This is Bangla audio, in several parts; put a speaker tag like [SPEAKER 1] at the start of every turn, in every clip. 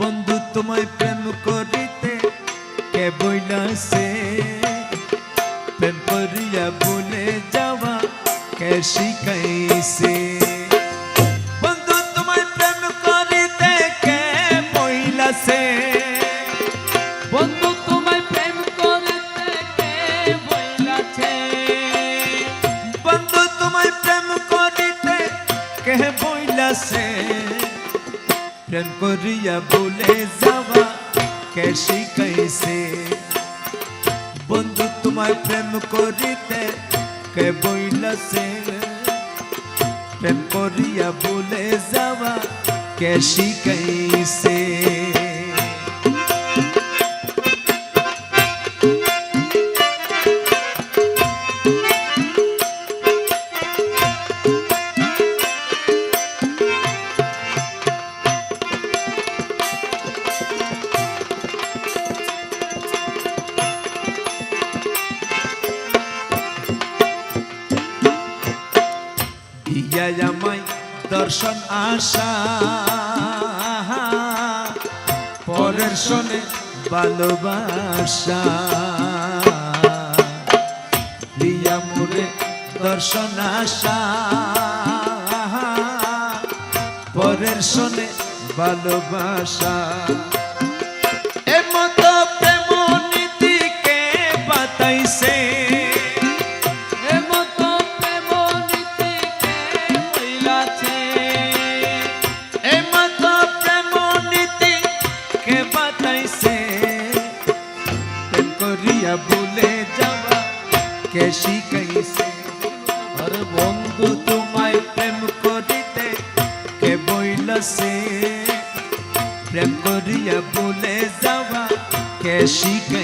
[SPEAKER 1] বন্ধু, তোমায় প্রেম করিতে কে বইলাছে প্রেম করিয়া বলে যাওয়া কে শিখাইছে? বন্ধু, তোমায় প্রেম করিতে কে বইলাছে
[SPEAKER 2] বন্ধু, তোমায় প্রেম করতে কে বইলাছে
[SPEAKER 1] বন্ধু, তোমায় প্রেম করিতে কে বইলাছে প্রেম করিয়া বলে যাওয়া কেসি শিখাইছে বন্ধু তোমায় প্রেম করিতে কে বইলাছে? প্রেম করিয়া বলে যাওয়া কেসি শিখাইছে দিয়া আমায় দর্শন আশা। পরের শোনে ভালোবাসা। দিয়া মোরে দর্শন আশা। পরের শোনে ভালোবাসা। এমত প্রেম নীতিকে বাতাইছে। শিখাইছে আর বন্ধু তোমায় প্রেম করিতে কে বইলছে? প্রেম করিয়া বলে যাওয়া কে শিখাইছে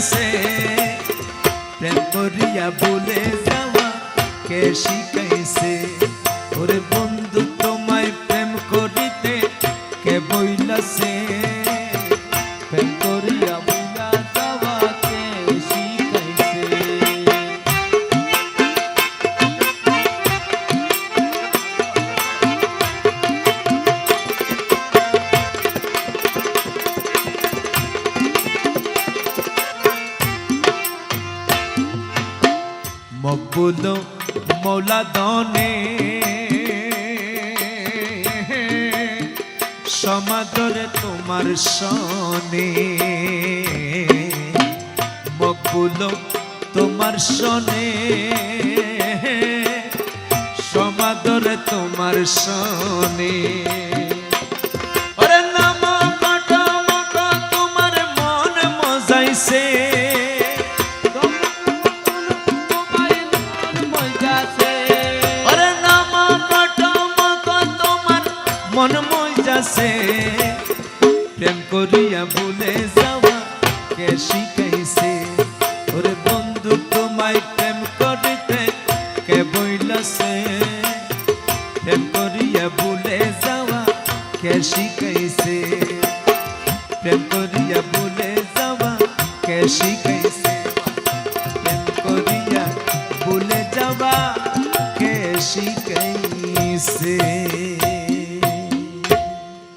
[SPEAKER 1] কোথায়
[SPEAKER 2] প্রেম
[SPEAKER 1] করিয়া বলে যাওয়া কে শিখাইছে? ওরে বন্ধু তোমায় প্রেম করিতে কে বইলাছে? মকবুল মৌলা দনে সমাদরে তোমার সনে। মকবুল তোমার সনে। সমাদরে তোমার সনে।
[SPEAKER 2] মজাছে
[SPEAKER 1] প্রেম করিয়া ভুলে যাওয়া কে শিখাইছে? ওরে বন্ধু, তোমায় প্রেম করিতে কে বইলাছে? প্রেম করিয়া ভুলে যাওয়া কে শিখাইছে? প্রেম করিয়া ভুলে যাওয়া কে শিখাইছে? প্রেম করিয়া